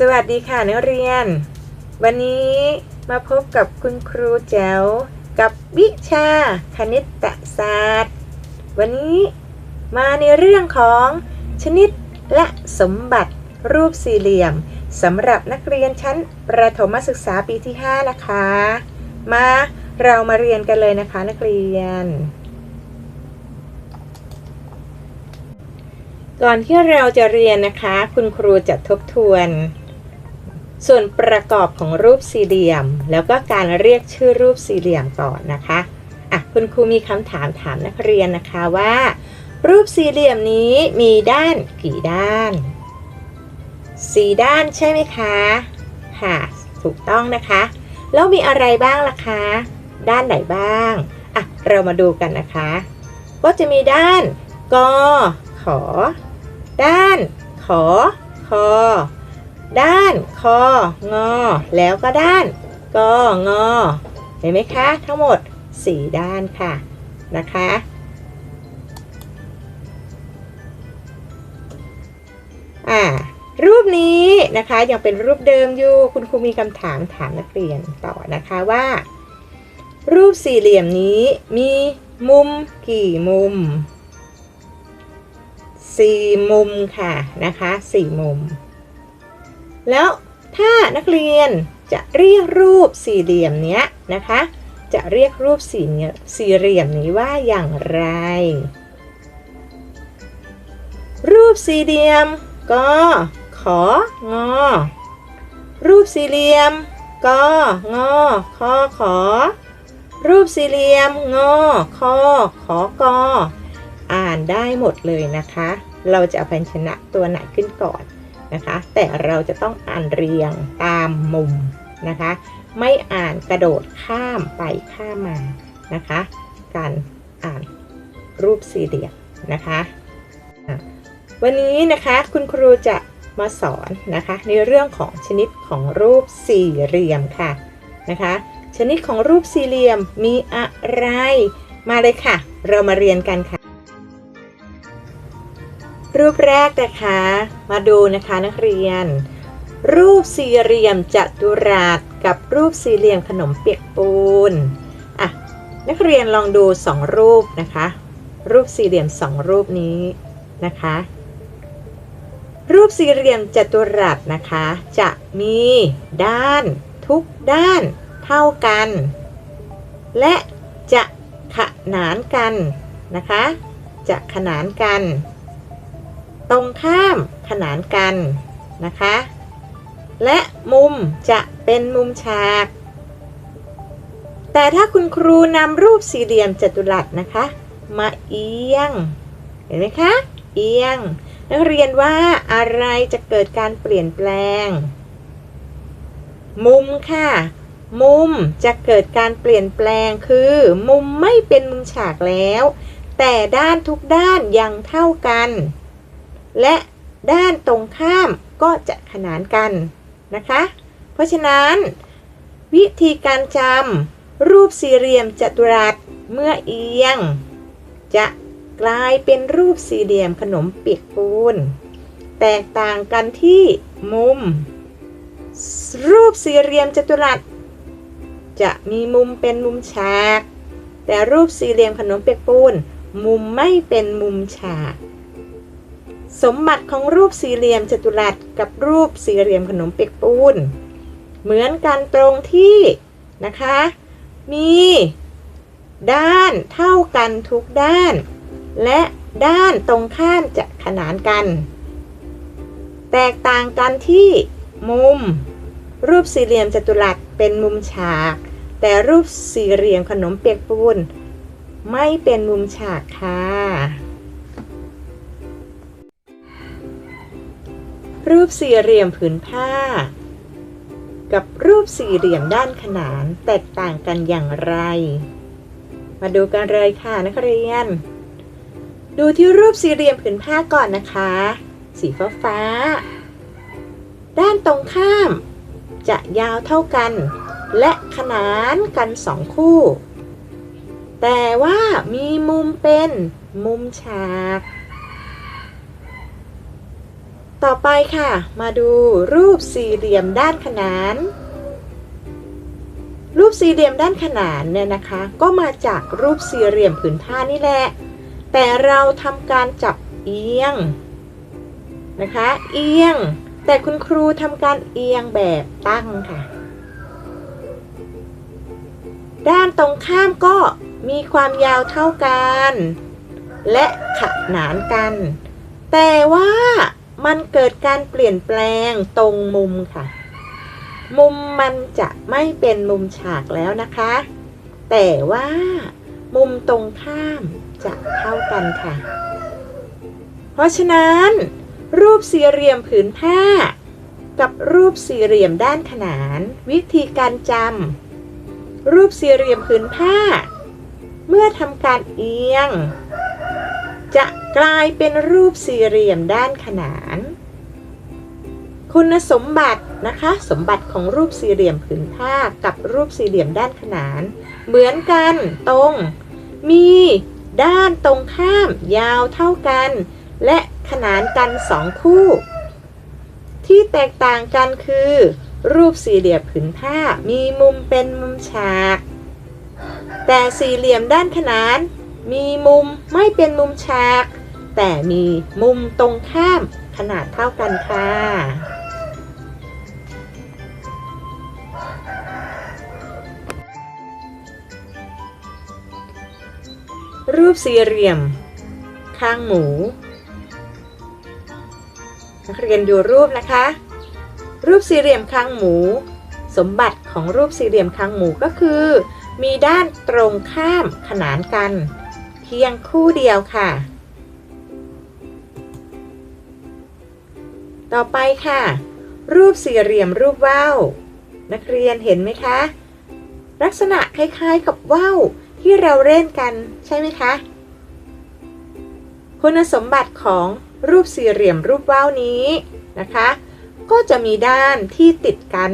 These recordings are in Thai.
สวัสดีค่ะนักเรียน วันนี้มาพบกับคุณครูแจ๋วกับวิชาคณิตศาสตร์ วันนี้มาในเรื่องของชนิดและสมบัติรูปสี่เหลี่ยมสำหรับนักเรียนชั้นประถมศึกษาปีที่ 5 นะคะ มาเรามาเรียนกันเลยนะคะนักเรียน ก่อนที่เราจะเรียนนะคะ คุณครูจะทบทวน ส่วนประกอบของรูปสี่เหลี่ยม แล้วก็การเรียกชื่อรูปสี่เหลี่ยมก่อนนะคะอะคุณครูมีคำถามถามนักเรียนนะคะว่า รูปสี่เหลี่ยมนี้มีด้านกี่ด้านสี่ด้านใช่ไหมคะค่ะถูกต้องนะคะ แล้วมีอะไรบ้างล่ะคะ ด้านไหนบ้างอะเรามาดูกันนะคะ ก็จะมีด้านกอขอ ด้านขอคอ ด้านคองอ แล้วก็ด้านกองอ เห็นไหมคะ ทั้งหมด 4 ด้านค่ะนะคะอ่ารูปนี้นะคะยังเป็นรูปเดิมอยู่คุณครูมีคำถามถามนักเรียนต่อนะคะว่า รูปสี่เหลี่ยมนี้มีมุมกี่มุมสี่มุมค่ะนะคะสี่มุม แล้วถ้านักเรียนจะเรียกรูปสี่เหลี่ยมเนี้ยนะคะ จะเรียกรูปสี่เนี้ยสี่เหลี่ยมนี้ว่าอย่างไร รูปสี่เหลี่ยมก็ของอรูปสี่เหลี่ยมก็งอคอขอรูปสี่เหลี่ยมงอคอขอกออ่านได้หมดเลยนะคะ เราจะเอาพยัญชนะตัวไหนขึ้นก่อน นะคะ แต่เราจะต้องอ่านเรียงตามมุมนะคะ ไม่อ่านกระโดดข้ามไปข้ามมานะคะ การอ่านรูปสี่เหลี่ยมนะคะอะวันนี้นะคะคุณครูจะมาสอนนะคะ ในเรื่องของชนิดของรูปสี่เหลี่ยมค่ะนะคะ ชนิดของรูปสี่เหลี่ยมมีอะไร มาเลยค่ะ เรามาเรียนกันค่ะ รูปแรกนะคะ มาดูนะคะนักเรียน รูปสี่เหลี่ยมจัตุรัสกับรูปสี่เหลี่ยมขนมเปียกปูนอะนักเรียนลองดูสองรูปนะคะ รูปสี่เหลี่ยมสองรูปนี้นะคะ รูปสี่เหลี่ยมจัตุรัสนะคะ จะมีด้านทุกด้านเท่ากัน และจะขนานกันนะคะ จะขนานกัน ตรงข้ามขนานกันนะคะ และมุมจะเป็นมุมฉาก แต่ถ้าคุณครูนำรูปสี่เหลี่ยมจัตุรัสนะคะ มาเอียง เห็นไหมคะ เอียง นักเรียนว่าอะไรจะเกิดการเปลี่ยนแปลง มุมค่ะมุมจะเกิดการเปลี่ยนแปลงคือ มุมไม่เป็นมุมฉากแล้ว แต่ด้านทุกด้านยังเท่ากัน และด้านตรงข้ามก็จะขนานกันนะคะ เพราะฉะนั้น วิธีการจำรูปสี่เหลี่ยมจัตุรัสเมื่อเอียง จะกลายเป็นรูปสี่เหลี่ยมขนมเปียกปูน แตกต่างกันที่มุม รูปสี่เหลี่ยมจัตุรัสจะมีมุมเป็นมุมฉาก แต่รูปสี่เหลี่ยมขนมเปียกปูน มุมไม่เป็นมุมฉาก สมบัติของรูปสี่เหลี่ยมจัตุรัสกับรูปสี่เหลี่ยมขนมเปียกปูน เหมือนกันตรงที่นะคะ มีด้านเท่ากันทุกด้าน และด้านตรงข้ามจะขนานกัน แตกต่างกันที่มุม รูปสี่เหลี่ยมจัตุรัสเป็นมุมฉาก แต่รูปสี่เหลี่ยมขนมเปียกปูน ไม่เป็นมุมฉากค่ะ รูปสี่เหลี่ยมผืนผ้า กับรูปสี่เหลี่ยมด้านขนานแตกต่างกันอย่างไร มาดูกันเลยค่ะนักเรียน ดูที่รูปสี่เหลี่ยมผืนผ้าก่อนนะคะ สีฟ้าฟ้า ด้านตรงข้าม จะยาวเท่ากัน และขนานกันสองคู่ แต่ว่ามีมุมเป็นมุมฉาก ต่อไปค่ะ มาดูรูปสี่เหลี่ยมด้านขนาน รูปสี่เหลี่ยมด้านขนานเนี่ยนะคะ ก็มาจากรูปสี่เหลี่ยมผืนผ้านี่แหละ แต่เราทำการจับเอียงนะคะ เอียง แต่คุณครูทำการเอียงแบบตั้งค่ะ ด้านตรงข้ามก็มีความยาวเท่ากัน และขนานกัน แต่ว่า มันเกิดการเปลี่ยนแปลงตรงมุมค่ะ มุมมันจะไม่เป็นมุมฉากแล้วนะคะ แต่ว่ามุมตรงข้ามจะเท่ากันค่ะ เพราะฉะนั้น รูปสี่เหลี่ยมผืนผ้า กับรูปสี่เหลี่ยมด้านขนาน วิธีการจำรูปสี่เหลี่ยมผืนผ้า เมื่อทำการเอียง จะ กลายเป็นรูปสี่เหลี่ยมด้านขนาน คุณสมบัตินะคะ สมบัติของรูปสี่เหลี่ยมผืนผ้ากับรูปสี่เหลี่ยมด้านขนาน เหมือนกันตรง มีด้านตรงข้ามยาวเท่ากัน และขนานกันสองคู่ ที่แตกต่างกันคือ รูปสี่เหลี่ยมผืนผ้ามีมุมเป็นมุมฉาก แต่สี่เหลี่ยมด้านขนานมีมุมไม่เป็นมุมฉาก แต่มีมุมตรงข้ามขนาดเท่ากันค่ะ รูปสี่เหลี่ยม ข้างหมู นักเรียนดูรูปนะคะ รูปสี่เหลี่ยมคางหมู สมบัติของรูปสี่เหลี่ยมคางหมูก็คือ มีด้านตรงข้ามขนานกัน เพียงคู่เดียวค่ะ ต่อไปค่ะ รูปสี่เหลี่ยมรูปว่าวนักเรียนเห็นไหมคะ ลักษณะคล้ายๆกับว่าวที่เราเล่นกันใช่ไหมคะ คุณสมบัติของรูปสี่เหลี่ยมรูปว่าวนี้นะคะ ก็จะมีด้านที่ติดกัน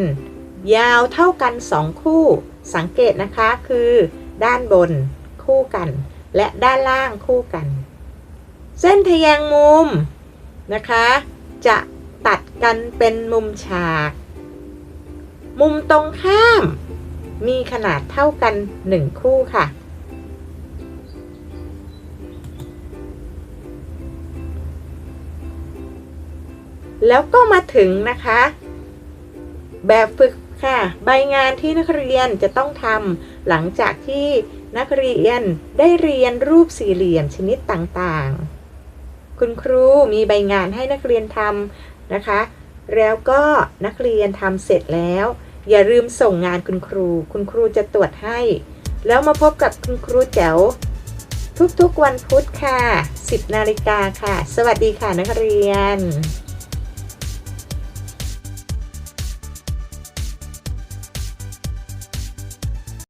ยาวเท่ากันสองคู่ สังเกตนะคะคือด้านบนคู่กัน และด้านล่างคู่กัน เส้นทะแยงมุมนะคะ จะ ตัดกันเป็นมุมฉาก มุมตรงข้าม มีขนาดเท่ากันหนึ่งคู่ค่ะ แล้วก็มาถึงนะคะ แบบฝึกค่ะ ใบงานที่นักเรียนจะต้องทำหลังจากที่นักเรียนได้เรียนรูปสี่เหลี่ยมชนิดต่างๆ คุณครูมีใบงานให้นักเรียนทำ นะคะ แล้วก็นักเรียนทำเสร็จแล้ว อย่าลืมส่งงานคุณครู คุณครูจะตรวจให้ แล้วมาพบกับคุณครูแจ๋วทุกๆวันพุธค่ะ 10 นาฬิกาค่ะ สวัสดีค่ะนักเรียน